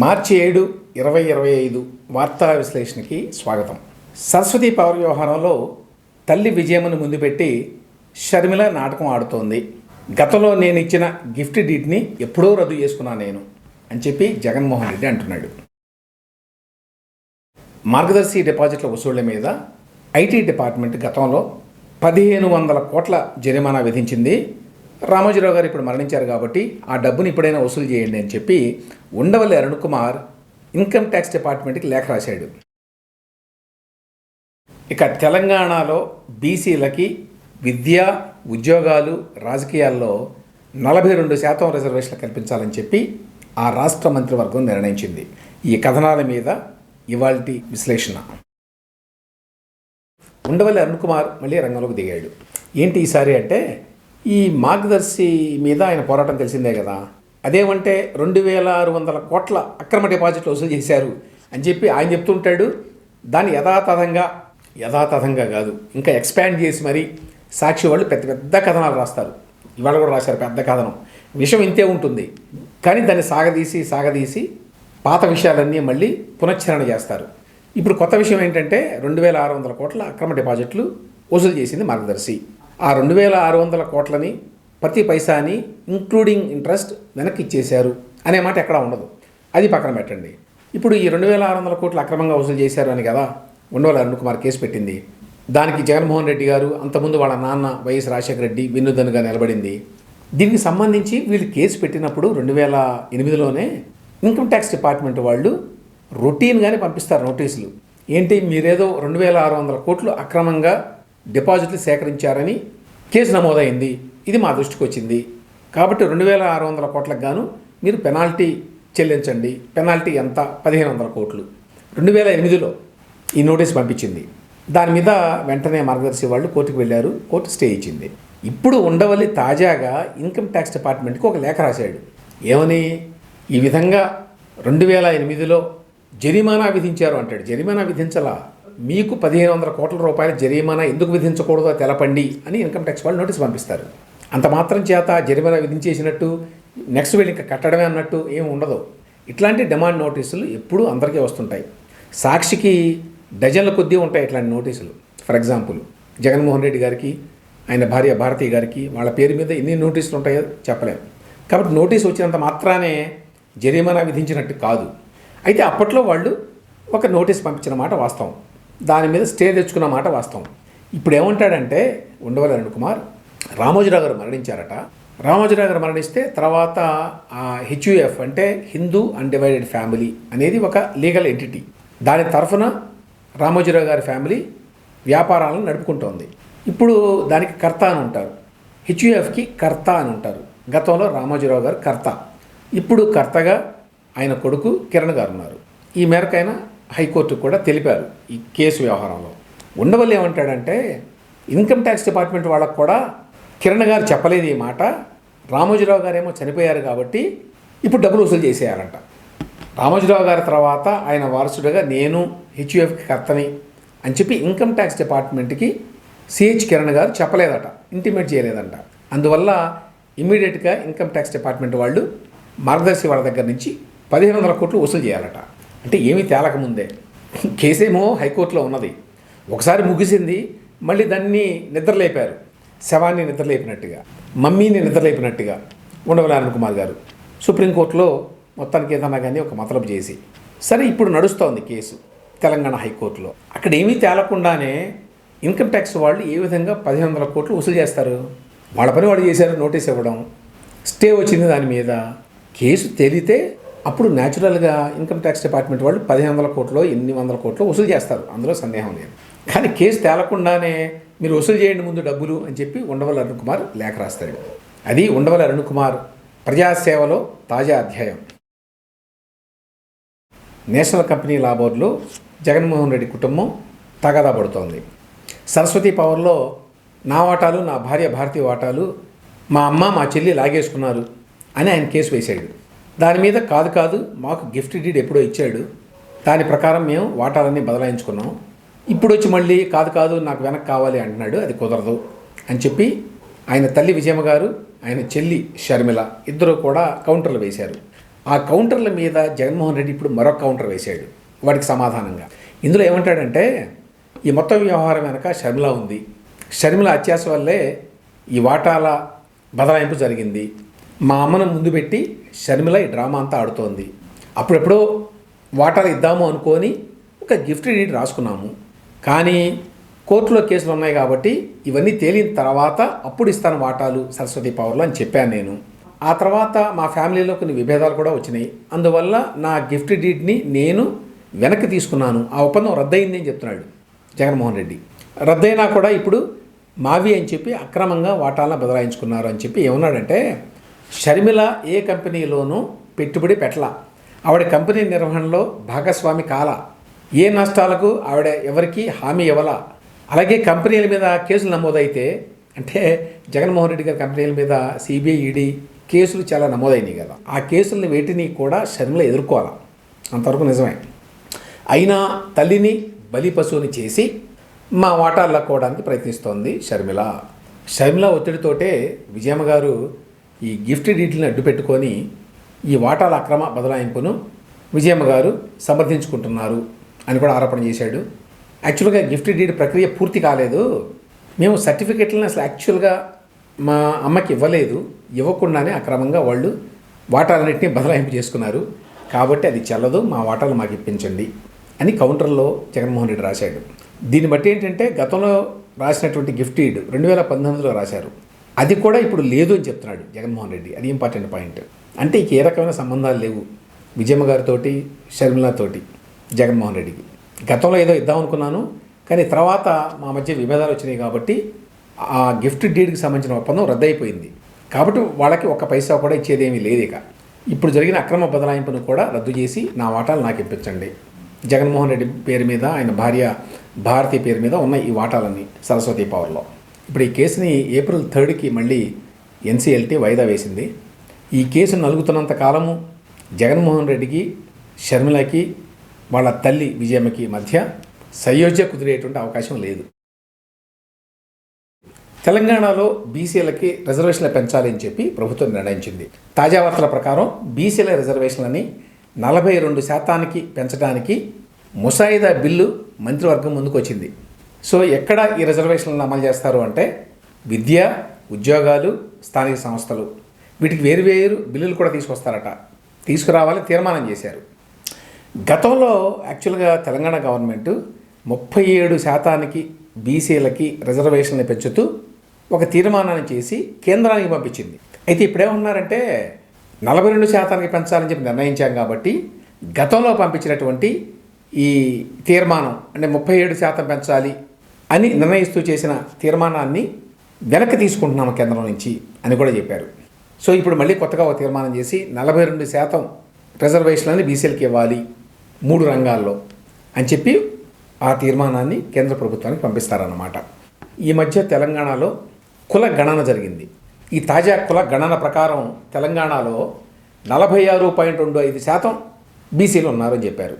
మార్చి ఏడు ఇరవై ఇరవై ఐదు వార్తా విశ్లేషణకి స్వాగతం. సరస్వతి పవర్ వ్యవహారంలో తల్లి విజయమ్మను ముందు పెట్టి షర్మిల నాటకం ఆడుతోంది. గతంలో నేను ఇచ్చిన గిఫ్ట్ డీట్ని ఎప్పుడో రద్దు చేసుకున్నా నేను అని చెప్పి జగన్మోహన్ రెడ్డి అంటున్నాడు. మార్గదర్శి డిపాజిట్ల వసూళ్ళ మీద ఐటీ డిపార్ట్మెంట్ గతంలో పదిహేను వందల కోట్ల జరిమానా విధించింది. రామోజీరావు గారు ఇప్పుడు మరణించారు కాబట్టి ఆ డబ్బుని ఇప్పుడైనా వసూలు చేయండి అని చెప్పి ఉండవల్లి అరుణ్ కుమార్ ఇన్కమ్ ట్యాక్స్ డిపార్ట్మెంట్కి లేఖ రాశాడు. ఇక తెలంగాణలో బీసీలకి విద్య ఉద్యోగాలు రాజకీయాల్లో నలభై రెండు శాతం రిజర్వేషన్లు కల్పించాలని చెప్పి ఆ రాష్ట్ర మంత్రివర్గం నిర్ణయించింది. ఈ కథనాల మీద ఇవాల్టి విశ్లేషణ. ఉండవల్లి అరుణ్ కుమార్ మళ్ళీ రంగంలోకి దిగాడు. ఏంటి ఈసారి అంటే ఈ మార్గదర్శి మీద ఆయన పోరాటం తెలిసిందే కదా. అదేమంటే రెండు వేల ఆరు వందల కోట్ల అక్రమ డిపాజిట్లు వసూలు చేశారు అని చెప్పి ఆయన చెప్తుంటాడు. దాన్ని యథాతథంగా యథాతథంగా కాదు ఇంకా ఎక్స్పాండ్ చేసి మరి సాక్షి వాళ్ళు పెద్ద పెద్ద కథనాలు రాస్తారు. ఇవాళ కూడా రాశారు పెద్ద కథనం. విషయం ఇంతే ఉంటుంది. కానీ దాన్ని సాగదీసి సాగదీసి పాత విషయాలన్నీ మళ్ళీ పునశ్చరణ చేస్తారు. ఇప్పుడు కొత్త విషయం ఏంటంటే రెండు వేల ఆరు వందల కోట్ల అక్రమ డిపాజిట్లు వసూలు చేసింది మార్గదర్శి. ఆ రెండు వేల ఆరు వందల కోట్లని ప్రతి పైసాని ఇంక్లూడింగ్ ఇంట్రెస్ట్ వెనక్కి ఇచ్చేశారు అనే మాట ఎక్కడా ఉండదు. అది పక్కన పెట్టండి. ఇప్పుడు ఈ రెండు వేల ఆరు వందల కోట్లు అక్రమంగా వసూలు చేశారు అని కదా ఉండవల అరుణ్ కుమార్ కేసు పెట్టింది. దానికి జగన్మోహన్ రెడ్డి గారు అంతకుముందు వాళ్ళ నాన్న వైఎస్ రాజశేఖర రెడ్డి వినూదన్గా నిలబడింది. దీనికి సంబంధించి వీళ్ళు కేసు పెట్టినప్పుడు రెండు వేల ఎనిమిదిలోనే ఇన్కమ్ ట్యాక్స్ డిపార్ట్మెంట్ వాళ్ళు రొటీన్గానే పంపిస్తారు నోటీసులు. ఏంటి? మీరేదో రెండు వేల ఆరు వందల కోట్లు అక్రమంగా డిపాజిట్లు సేకరించారని కేసు నమోదైంది. ఇది మా దృష్టికి వచ్చింది. కాబట్టి రెండు వేల ఆరు వందల కోట్లకు గాను మీరు పెనాల్టీ చెల్లించండి. పెనాల్టీ ఎంత? పదిహేను వందల కోట్లు. రెండు వేల ఎనిమిదిలో ఈ నోటీస్ పంపించింది. దాని మీద వెంటనే మార్గదర్శి వాళ్ళు కోర్టుకు వెళ్ళారు. కోర్టు స్టే ఇచ్చింది. ఇప్పుడు ఉండవల్లి తాజాగా ఇన్కమ్ ట్యాక్స్ డిపార్ట్మెంట్కి ఒక లేఖ రాశాడు. ఏమని? ఈ విధంగా రెండు వేల ఎనిమిదిలో జరిమానా విధించారు అంటాడు. జరిమానా విధించలా? మీకు పదిహేను వందల కోట్ల రూపాయల జరిమానా ఎందుకు విధించకూడదో తెలపండి అని ఇన్కమ్ ట్యాక్స్ వాళ్ళు నోటీస్ పంపిస్తారు. అంత మాత్రం చేత జరిమానా విధించేసినట్టు నెక్స్ట్ వీళ్ళు ఇంకా కట్టడమే అన్నట్టు ఏమి ఉండదు. ఇట్లాంటి డిమాండ్ నోటీసులు ఎప్పుడూ అందరికీ వస్తుంటాయి. సాక్షికి డజన్ల కొద్దీ ఉంటాయి ఇట్లాంటి నోటీసులు. ఫర్ ఎగ్జాంపుల్ జగన్మోహన్ రెడ్డి గారికి ఆయన భార్య భారతి గారికి వాళ్ళ పేరు మీద ఎన్ని నోటీసులు ఉంటాయో చెప్పలేము కాబట్టి నోటీస్ వచ్చినంత మాత్రానే జరిమానా విధించినట్టు కాదు. అయితే అప్పట్లో వాళ్ళు ఒక నోటీస్ పంపించిన మాట వాస్తవం. దాని మీద స్టే తెచ్చుకున్న మాట వాస్తవం. ఇప్పుడు ఏమంటాడంటే ఉండవల్లి అరుణ్ కుమార్ రామోజీరావు గారు మరణించారట. రామోజీరావు గారు మరణిస్తే తర్వాత ఆ హెచ్యుఎఫ్ అంటే హిందూ అన్డివైడెడ్ ఫ్యామిలీ అనేది ఒక లీగల్ ఎంటిటీ. దాని తరఫున రామోజీరావు గారి ఫ్యామిలీ వ్యాపారాలను నడుపుకుంటోంది. ఇప్పుడు దానికి కర్త అని ఉంటారు. హెచ్యుఎఫ్కి కర్త అని ఉంటారు. గతంలో రామోజీరావు గారు కర్త. ఇప్పుడు కర్తగా ఆయన కొడుకు కిరణ్ గారు ఉన్నారు. ఈ మేరకు ఆయన హైకోర్టు కూడా తెలిపారు ఈ కేసు వ్యవహారంలో. ఉండవల్లి ఏమంటాడంటే ఇన్కమ్ ట్యాక్స్ డిపార్ట్మెంట్ వాళ్ళకు కూడా కిరణ్ గారు చెప్పలేదు ఈ మాట. రామోజీరావు గారేమో చనిపోయారు కాబట్టి ఇప్పుడు డబ్బులు వసూలు చేసేయాలంట. రామోజీరావు గారి తర్వాత ఆయన వారసుడిగా నేను హెచ్యుఎఫ్కి కర్తని అని చెప్పి ఇన్కమ్ ట్యాక్స్ డిపార్ట్మెంట్కి సిహెచ్ కిరణ్ గారు చెప్పలేదట ఇంటిమేట్ చేయలేదంట. అందువల్ల ఇమీడియట్గా ఇన్కమ్ ట్యాక్స్ డిపార్ట్మెంట్ వాళ్ళు మార్గదర్శి వాళ్ళ దగ్గర నుంచి పదిహేను వందల కోట్లు వసూలు చేయాలట. అంటే ఏమీ తేలకముందే కేసేమో హైకోర్టులో ఉన్నది. ఒకసారి ముగిసింది మళ్ళీ దాన్ని నిద్రలేపారు. శవాన్ని నిద్రలేపినట్టుగా మమ్మీని నిద్రలేపినట్టుగా ఉండవల్లి కుమార్ గారు. సుప్రీంకోర్టులో మొత్తానికి ఏదన్నా కానీ ఒక మతలబు చేసి సరే ఇప్పుడు నడుస్తోంది కేసు తెలంగాణ హైకోర్టులో. అక్కడ ఏమీ తేలకుండానే ఇన్కమ్ ట్యాక్స్ వాళ్ళు ఏ విధంగా పదిహేను వందల కోట్లు వసూలు చేస్తారు? వాళ్ళ పని వాళ్ళు చేశారు నోటీస్ ఇవ్వడం. స్టే వచ్చింది దాని మీద. కేసు తేలితే అప్పుడు న్యాచురల్గా ఇన్కమ్ ట్యాక్స్ డిపార్ట్మెంట్ వాళ్ళు పదిహేను వందల కోట్లు ఎన్ని వందల కోట్లు వసూలు చేస్తారు. అందులో సందేహం లేదు. కానీ కేసు తేలకుండానే మీరు వసూలు చేయండి ముందు డబ్బులు అని చెప్పి ఉండవల్లి అరుణ్ కుమార్ లేఖ రాస్తాడు. అది ఉండవల్లి అరుణ్ కుమార్ ప్రజాసేవలో తాజా అధ్యాయం. నేషనల్ కంపెనీ లా బోర్డులో జగన్మోహన్ రెడ్డి కుటుంబం తగాదా పడుతోంది. సరస్వతి పవర్లో నా వాటాలు నా భార్య భారతి వాటాలు మా అమ్మ మా చెల్లి లాగేసుకున్నారు అని ఆయన కేసు వేశాడు. దాని మీద కాదు కాదు మాకు గిఫ్ట్ డీడ్ ఎప్పుడో ఇచ్చాడు. దాని ప్రకారం మేము వాటాలన్నీ బదలాయించుకున్నాం. ఇప్పుడు వచ్చి మళ్ళీ కాదు కాదు నాకు వెనక్కి కావాలి అంటున్నాడు అది కుదరదు అని చెప్పి ఆయన తల్లి విజయమ్మ గారు ఆయన చెల్లి షర్మిల ఇద్దరు కూడా కౌంటర్లు వేశారు. ఆ కౌంటర్ల మీద జగన్మోహన్ రెడ్డి ఇప్పుడు మరొక కౌంటర్ వేశాడు వాడికి సమాధానంగా. ఇందులో ఏమంటాడంటే ఈ మొత్తం వ్యవహారం వెనక షర్మిల ఉంది. షర్మిల అత్యాస వల్లే ఈ వాటాల బదలాయింపు జరిగింది. మా అమ్మను ముందు పెట్టి షర్మిల ఈ డ్రామా అంతా ఆడుతోంది. అప్పుడెప్పుడో వాటాలు ఇద్దాము అనుకొని ఒక గిఫ్ట్ డీడ్ రాసుకున్నాము. కానీ కోర్టులో కేసులు ఉన్నాయి కాబట్టి ఇవన్నీ తేలిన తర్వాత అప్పుడు ఇస్తాను వాటాలు సరస్వతి పవర్లో అని చెప్పాను నేను. ఆ తర్వాత మా ఫ్యామిలీలో కొన్ని విభేదాలు కూడా వచ్చినాయి. అందువల్ల నా గిఫ్ట్ డీడ్ని నేను వెనక్కి తీసుకున్నాను. ఆ ఒప్పందం రద్దయింది అని చెప్తున్నాడు జగన్మోహన్ రెడ్డి. రద్దయినా కూడా ఇప్పుడు మావి అని చెప్పి అక్రమంగా వాటాలను బదలాయించుకున్నారు అని చెప్పి ఏమన్నాడంటే షర్మిల ఏ కంపెనీలోనూ పెట్టుబడి పెట్టలా. ఆవిడ కంపెనీ నిర్వహణలో భాగస్వామి కాల. ఏ నష్టాలకు ఆవిడ ఎవరికి హామీ ఇవ్వలా. అలాగే కంపెనీల మీద కేసులు నమోదైతే అంటే జగన్మోహన్ రెడ్డి గారి కంపెనీల మీద సిబిఐ ఈడీ కేసులు చాలా నమోదైనాయి కదా. ఆ కేసులను వేటిని కూడా షర్మిల ఎదుర్కోవాలి. అంతవరకు నిజమే. అయినా తల్లిని బలి పశువుని చేసి మా వాటాలు లాక్కోవడానికి ప్రయత్నిస్తోంది షర్మిల. షర్మిల ఒత్తిడితోటే విజయమ్మ గారు ఈ గిఫ్ట్ డీటెయిల్ని అడ్డు పెట్టుకొని ఈ వాటాల అక్రమ బదలాయింపును విజయమ్మ గారు సమర్థించుకుంటున్నారు అని కూడా ఆరోపణ చేశాడు. యాక్చువల్గా గిఫ్ట్ డీడ్ ప్రక్రియ పూర్తి కాలేదు. మేము సర్టిఫికెట్లను అసలు యాక్చువల్గా మా అమ్మకి ఇవ్వలేదు. ఇవ్వకుండానే అక్రమంగా వాళ్ళు వాటాలన్నింటినీ బదలాయింపు చేసుకున్నారు. కాబట్టి అది చెల్లదు మా వాటాలు మాకు ఇప్పించండి అని కౌంటర్లో జగన్మోహన్ రెడ్డి రాశాడు. దీన్ని బట్టి ఏంటంటే గతంలో రాసినటువంటి గిఫ్ట్ డీడ్ రెండు వేల పంతొమ్మిదిలో రాశారు. అది కూడా ఇప్పుడు లేదు అని చెప్తున్నాడు జగన్మోహన్ రెడ్డి. అది ఇంపార్టెంట్ పాయింట్. అంటే ఏ రకమైన సంబంధాలు లేవు విజయమ్మ గారితోటి షర్మిలతోటి జగన్మోహన్ రెడ్డికి. గతంలో ఏదో ఇద్దాం అనుకున్నాను కానీ తర్వాత మా మధ్య విభేదాలు వచ్చినాయి కాబట్టి ఆ గిఫ్ట్ డీడ్కి సంబంధించిన ఒప్పందం రద్దయిపోయింది. కాబట్టి వాళ్ళకి ఒక పైసా కూడా ఇచ్చేదేమీ లేదు ఇక. ఇప్పుడు జరిగిన అక్రమ బదలాయింపును కూడా రద్దు చేసి నా వాటాలు నాకు ఇప్పించండి. జగన్మోహన్ రెడ్డి పేరు మీద ఆయన భార్య భారతి పేరు మీద ఉన్న ఈ వాటాలన్నీ సరస్వతి పవర్లో. ఇప్పుడు ఈ కేసుని ఏప్రిల్ థర్డ్కి మళ్ళీ ఎన్సీఎల్టీ వాయిదా వేసింది. ఈ కేసు నలుగుతున్నంత కాలము జగన్మోహన్ రెడ్డికి షర్మిలకి వాళ్ళ తల్లి విజయమ్మకి మధ్య సయోధ్య కుదిరేటువంటి అవకాశం లేదు. తెలంగాణలో బీసీలకి రిజర్వేషన్లు పెంచాలని చెప్పి ప్రభుత్వం నిర్ణయించింది. తాజా వార్తల ప్రకారం బీసీల రిజర్వేషన్లని నలభై రెండు శాతానికి పెంచడానికి ముసాయిదా బిల్లు మంత్రివర్గం ముందుకు వచ్చింది సో ఎక్కడ ఈ రిజర్వేషన్లను అమలు చేస్తారు అంటే విద్య ఉద్యోగాలు స్థానిక సంస్థలు. వీటికి వేరు వేరు బిల్లులు కూడా తీసుకొస్తారట. తీసుకురావాలని తీర్మానం చేశారు. గతంలో యాక్చువల్గా తెలంగాణ గవర్నమెంట్ ముప్పై ఏడు శాతానికి బీసీలకి రిజర్వేషన్లు పెంచుతూ ఒక తీర్మానాన్ని చేసి కేంద్రానికి పంపించింది. అయితే ఇప్పుడేమన్నారంటే నలభై రెండు శాతానికి పెంచాలని చెప్పి నిర్ణయించాం కాబట్టి గతంలో పంపించినటువంటి ఈ తీర్మానం అంటే ముప్పై ఏడు శాతం పెంచాలి అని నిర్ణయిస్తూ చేసిన తీర్మానాన్ని వెనక్కి తీసుకుంటున్నాము కేంద్రం నుంచి అని కూడా చెప్పారు. సో ఇప్పుడు మళ్ళీ కొత్తగా ఒక తీర్మానం చేసి నలభై రెండు శాతం రిజర్వేషన్లని బీసీలకి ఇవ్వాలి మూడు రంగాల్లో అని చెప్పి ఆ తీర్మానాన్ని కేంద్ర ప్రభుత్వానికి పంపిస్తారన్నమాట. ఈ మధ్య తెలంగాణలో కుల గణన జరిగింది. ఈ తాజా కుల గణన ప్రకారం తెలంగాణలో నలభై ఆరు పాయింట్ రెండు ఐదు శాతం బీసీలు ఉన్నారని చెప్పారు.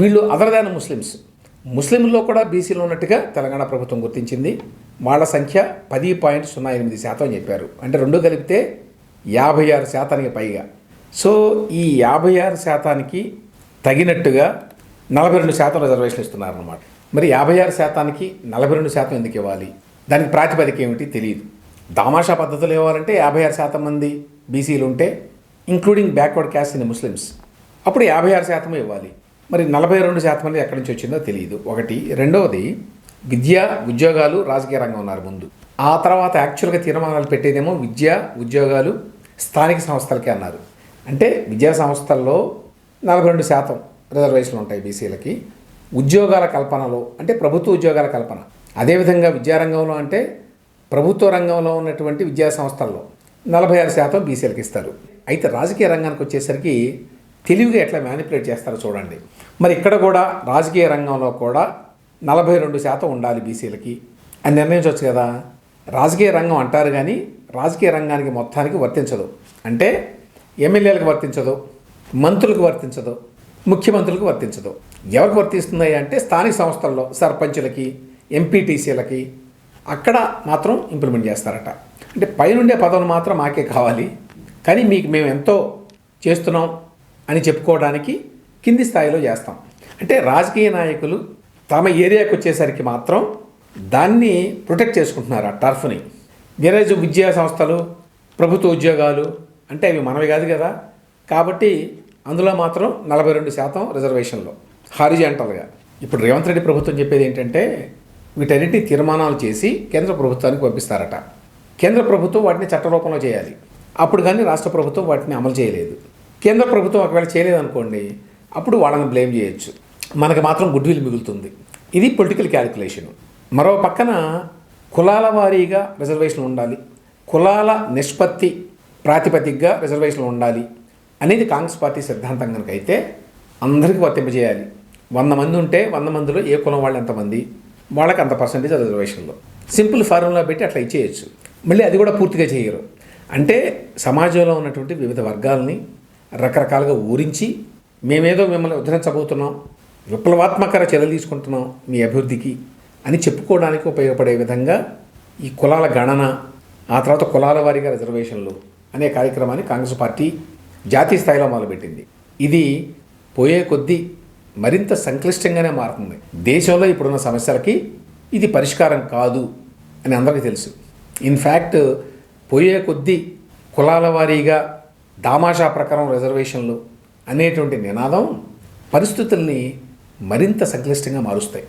వీళ్ళు అదర్ దాన్ ముస్లిమ్స్ ముస్లింల్లో కూడా బీసీలు ఉన్నట్టుగా తెలంగాణ ప్రభుత్వం గుర్తించింది. వాళ్ళ సంఖ్య పది పాయింట్ సున్నా ఎనిమిది శాతం చెప్పారు. అంటే రెండు కలిపితే యాభై ఆరు శాతానికి పైగా. సో ఈ యాభై ఆరు శాతానికి తగినట్టుగా నలభై రెండు శాతం రిజర్వేషన్ ఇస్తున్నారన్నమాట. మరి యాభై ఆరు శాతానికి నలభై రెండు శాతం ఎందుకు ఇవ్వాలి? దానికి ప్రాతిపదిక ఏమిటి తెలియదు. దామాషా పద్ధతులు ఇవ్వాలంటే యాభై ఆరు శాతం మంది బీసీలు ఉంటే including backward caste in Muslims అప్పుడు యాభై ఆరు శాతం ఇవ్వాలి. మరి నలభై రెండు శాతం మంది ఎక్కడి నుంచి వచ్చిందో తెలియదు. ఒకటి. రెండవది విద్య ఉద్యోగాలు రాజకీయ రంగం ఉన్నారు ముందు. ఆ తర్వాత యాక్చువల్గా తీర్మానాలు పెట్టేదేమో విద్య ఉద్యోగాలు స్థానిక సంస్థలకే అన్నారు. అంటే విద్యా సంస్థల్లో నలభై రెండు శాతం రిజర్వేషన్లు ఉంటాయి బీసీలకి. ఉద్యోగాల కల్పనలో అంటే ప్రభుత్వ ఉద్యోగాల కల్పన. అదేవిధంగా విద్యారంగంలో అంటే ప్రభుత్వ రంగంలో ఉన్నటువంటి విద్యా సంస్థల్లో నలభై ఆరు శాతం బీసీలకు ఇస్తారు. అయితే రాజకీయ రంగానికి వచ్చేసరికి తెలివిగా ఎట్లా మ్యానిపులేట్ చేస్తారో చూడండి. మరి ఇక్కడ కూడా రాజకీయ రంగంలో కూడా నలభై రెండు శాతం ఉండాలి బీసీలకి అని నిర్ణయించవచ్చు కదా. రాజకీయ రంగం అంటారు కానీ రాజకీయ రంగానికి మొత్తానికి వర్తించదు. అంటే ఎమ్మెల్యేలకు వర్తించదు మంత్రులకు వర్తించదు ముఖ్యమంత్రులకు వర్తించదు. ఎవరికి వర్తిస్తున్నాయి అంటే స్థానిక సంస్థల్లో సర్పంచులకి ఎంపీటీసీలకి అక్కడ మాత్రం ఇంప్లిమెంట్ చేస్తారట. అంటే పైనుండే పదవులు మాత్రం మాకే కావాలి. కానీ మీకు మేము ఎంతో చేస్తున్నాం అని చెప్పుకోవడానికి కింది స్థాయిలో చేస్తాం. అంటే రాజకీయ నాయకులు తమ ఏరియాకి వచ్చేసరికి మాత్రం దాన్ని ప్రొటెక్ట్ చేసుకుంటున్నారు ఆ టర్ఫ్ని. వేరే విద్యా సంస్థలు ప్రభుత్వ ఉద్యోగాలు అంటే అవి మనవి కాదు కదా. కాబట్టి అందులో మాత్రం నలభై రెండు శాతం రిజర్వేషన్లో. హారిజెంటల్గా ఇప్పుడు రేవంత్ రెడ్డి ప్రభుత్వం చెప్పేది ఏంటంటే వీటన్నిటి తీర్మానాలు చేసి కేంద్ర ప్రభుత్వానికి పంపిస్తారట. కేంద్ర ప్రభుత్వం వాటిని చట్టరూపంలో చేయాలి. అప్పుడు కానీ రాష్ట్ర ప్రభుత్వం వాటిని అమలు చేయలేదు. కేంద్ర ప్రభుత్వం ఒకవేళ చేయలేదనుకోండి అప్పుడు వాళ్ళని బ్లేమ్ చేయొచ్చు. మనకు మాత్రం గుడ్ విల్ మిగులుతుంది. ఇది పొలిటికల్ క్యాలిక్యులేషన్. మరో పక్కన కులాల వారీగా రిజర్వేషన్ ఉండాలి. కులాల నిష్పత్తి ప్రాతిపదికగా రిజర్వేషన్లు ఉండాలి అనేది కాంగ్రెస్ పార్టీ సిద్ధాంతం కనుక అయితే అందరికీ వర్తింపజేయాలి. వంద మంది ఉంటే వంద మందిలో ఏ కులం వాళ్ళు ఎంతమంది వాళ్ళకి అంత పర్సంటేజ్ రిజర్వేషన్లో. సింపుల్ ఫార్ములా పెట్టి అట్లా ఇచ్చేయచ్చు. మళ్ళీ అది కూడా పూర్తిగా చేయరు. అంటే సమాజంలో ఉన్నటువంటి వివిధ వర్గాలని రకరకాలుగా ఊరించి మేమేదో మిమ్మల్ని ఉద్ధరించబోతున్నాం విప్లవాత్మకర చర్యలు తీసుకుంటున్నాం మీ అభివృద్ధికి అని చెప్పుకోవడానికి ఉపయోగపడే విధంగా ఈ కులాల గణన ఆ తర్వాత కులాల వారీగా రిజర్వేషన్లు అనే కార్యక్రమాన్ని కాంగ్రెస్ పార్టీ జాతీయ స్థాయిలో మొదలుపెట్టింది. ఇది పోయే కొద్దీ మరింత సంక్లిష్టంగానే మారుతుంది. దేశంలో ఇప్పుడున్న సమస్యలకి ఇది పరిష్కారం కాదు అని అందరికీ తెలుసు. ఇన్ఫ్యాక్ట్ పోయే కొద్దీ కులాల వారీగా దామాషా ప్రకారం రిజర్వేషన్లు అనేటువంటి నినాదం పరిస్థితుల్ని మరింత సంక్లిష్టంగా మారుస్తాయి.